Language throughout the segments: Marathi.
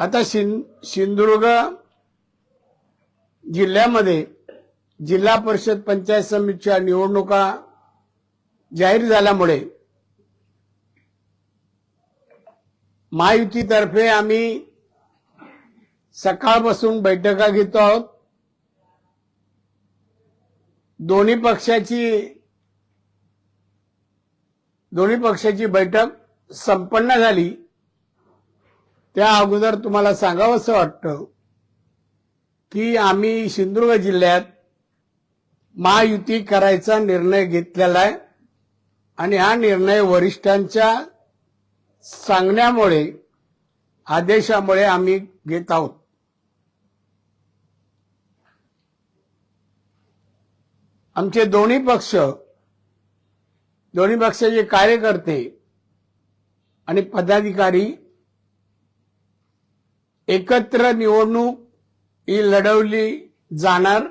आता सिं सिंधुदुर्ग जिल्ह्यामध्ये जिल्हा परिषद पंचायत समितीच्या निवडणुका जाहीर झाल्यामुळे महायुतीतर्फे आम्ही सकाळपासून बैठका घेतो आहोत. दोन्ही पक्षाची दोन्ही पक्षाची बैठक संपन्न झाली. त्या अगोदर तुम्हाला सांगावंसं वाटतं की आम्ही सिंधुदुर्ग जिल्ह्यात महायुती करायचा निर्णय घेतलेला आहे. आणि हा निर्णय वरिष्ठांच्या सांगण्यामुळे आदेशामुळे आम्ही घेत आहोत. आमचे दोन्ही पक्ष दोन्ही पक्षाचे कार्यकर्ते आणि पदाधिकारी एकत्र निवडणूक ही लढवली जाणार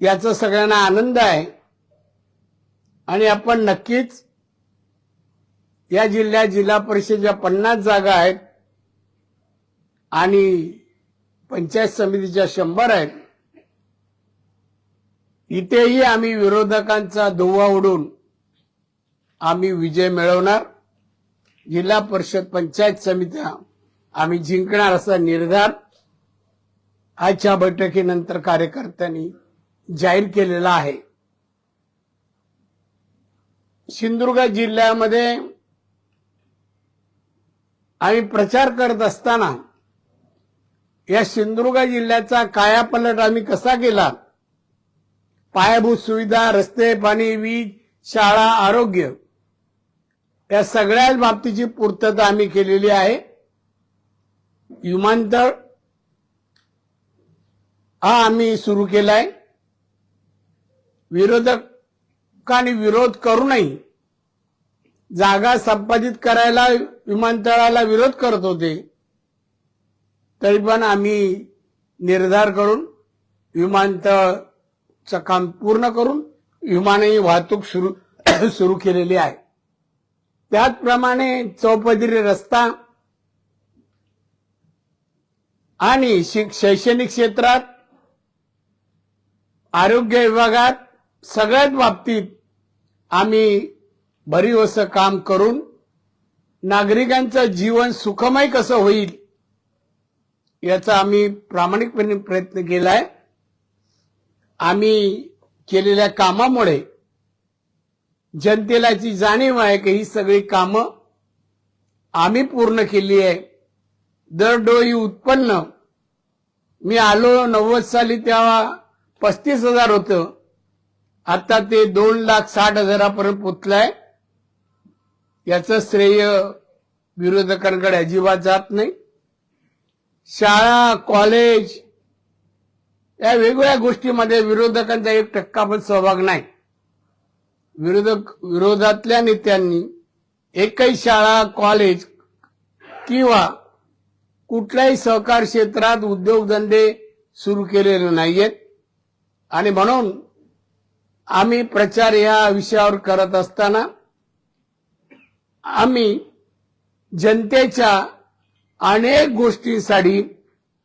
याचा सगळ्यांना आनंद आहे. आणि आपण नक्कीच या जिल्ह्यात जिल्हा परिषदेच्या पन्नास जागा आहेत आणि पंचायत समितीच्या शंभर आहेत. इथेही आम्ही विरोधकांचा धुवा उडून आम्ही विजय मिळवणार. जिल्हा परिषद पंचायत समित्या आम्ही जिंकणार असा निर्धार आजच्या बैठकीनंतर कार्यकर्त्यांनी जाहीर केलेला आहे. सिंधुदुर्ग जिल्ह्यामध्ये आम्ही प्रचार करत असताना या सिंधुदुर्ग जिल्ह्याचा कायापलट आम्ही कसा केला? पायाभूत सुविधा रस्ते पाणी वीज शाळा आरोग्य या सगळ्याच बाबतीची पूर्तता आम्ही केलेली आहे. विमानतळ हा आम्ही सुरू केलाय. विरोधकांनी विरोध करूनही जागा संपादित करायला विमानतळाला विरोध करत होते. तरी पण आम्ही निर्धार करून विमानतळचं काम पूर्ण करून विमानही वाहतूक सुरू सुरू केलेली आहे. त्याचप्रमाणे चौपदरी रस्ता आणि शैक्षणिक क्षेत्रात आरोग्य विभागात सगळ्याच बाबतीत आम्ही भरीव असं काम करून नागरिकांचं जीवन सुखमय कसं होईल याचा आम्ही प्रामाणिकपणे प्रयत्न केलाय. आम्ही केलेल्या कामामुळे जनतेला जी जाणीव आहे की ही सगळी कामं आम्ही पूर्ण केली आहे दरडोई उत्पन्न. मी आलो नव्वद साली तेव्हा पस्तीस हजार होतं. आता ते दोन लाख साठ हजारापर्यंत पोचलंय. याचं श्रेय विरोधकांकडे अजिबात जात नाही. शाळा कॉलेज या वेगवेगळ्या गोष्टीमध्ये विरोधकांचा एक टक्का पण सहभाग नाही. विरोधक विरोधातल्या नेत्यांनी एकही शाळा कॉलेज किंवा कुठल्याही सहकार क्षेत्रात उद्योगधंदे सुरू केलेले नाहीयेत. आणि म्हणून आम्ही प्रचार या विषयावर करत असताना आम्ही जनतेच्या अनेक गोष्टींसाठी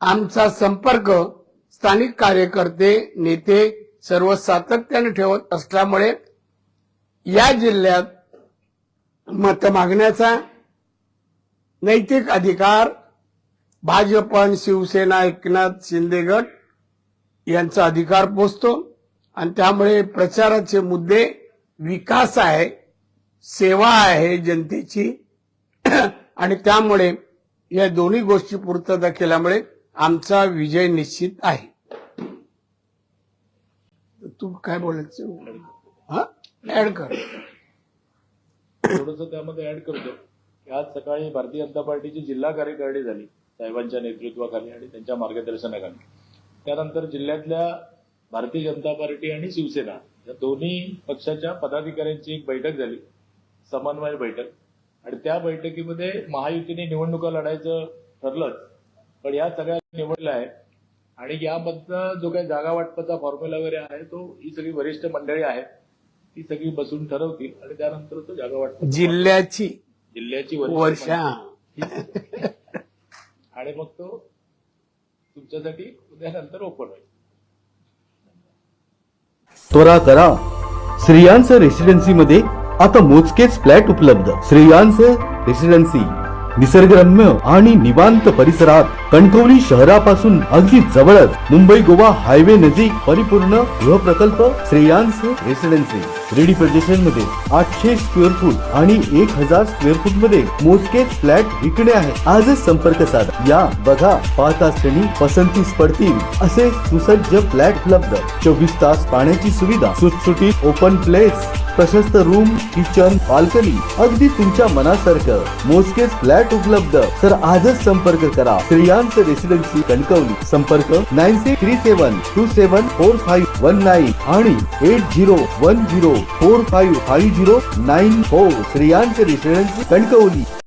आमचा संपर्क स्थानिक कार्यकर्ते नेते सर्व सातत्याने ठेवत असल्यामुळे या जिल्ह्यात मत मागण्याचा नैतिक अधिकार भाजप आणि शिवसेना एकनाथ शिंदे गट यांचा अधिकार पोचतो. आणि त्यामुळे प्रचाराचे मुद्दे विकास आहे सेवा आहे जनतेची. आणि त्यामुळे या दोन्ही गोष्टी पूर्तता केल्यामुळे आमचा विजय निश्चित आहे. तू काय बोलायचं? हा? ऍड कर. थोडस त्यामध्ये ऍड करतो. की आज सकाळी भारतीय जनता पार्टीची जिल्हा कार्यकारिणी झाली. साहेबांच्या नेतृत्वाखाली आणि त्यांच्या मार्गदर्शनाखाली. त्यानंतर जिल्ह्यातल्या भारतीय जनता पार्टी आणि शिवसेना या दोन्ही पक्षाच्या पदाधिकाऱ्यांची एक बैठक झाली समन्वय बैठक. आणि त्या बैठकीमध्ये महायुतीने निवडणुका लढायचं ठरलंच पण या सगळ्या निवडल्या आहे आणि यामधनं जो काही जागा वाटपाचा फॉर्म्युला वगैरे आहे तो ही सगळी वरिष्ठ मंडळी आहे ती सगळी बसून ठरवतील आणि त्यानंतर तो जागा वाटप जिल्ह्याची जिल्ह्याची वर्षा. आणि मग तो तुमच्यासाठी उद्यानंतर ओपन होईल. त्वरा करा. श्रेयांस रेसिडेन्सी मध्ये आता मोजकेच फ्लॅट उपलब्ध. श्रेयांस रेसिडेन्सी निसर्गरम्य आणि निवांत परिसरात कणकवली शहरापासून अगदी जवळच मुंबई गोवा हायवे नजीक परिपूर्ण गृह प्रकल्प श्रेयांस रेसिडेन्सी रेडी प्रदेशनमध्ये आठशे स्क्वेअर फूट आणि एक हजार स्क्वेअर फूटमध्ये मोजकेच फ्लॅट विकणे आहे. आजच संपर्क साधा. या बघा पाहता श्रेणी पसंतीस पडतील असे सुसज्ज फ्लॅट उपलब्ध. चोवीस तास पाण्याची सुविधा सुटसुटी ओपन प्लेस प्रशस्त रूम किचन बाल्कनी अगदी तुमच्या मनासारखं मोजकेच फ्लॅट उपलब्ध. तर आजच संपर्क करा. श्रेयांस रेसिडेन्सी कणकवली. संपर्क nine six three seven two seven four five one nine आणि eight zero one zero four five five zero nine four Shreyans residency Kankavli.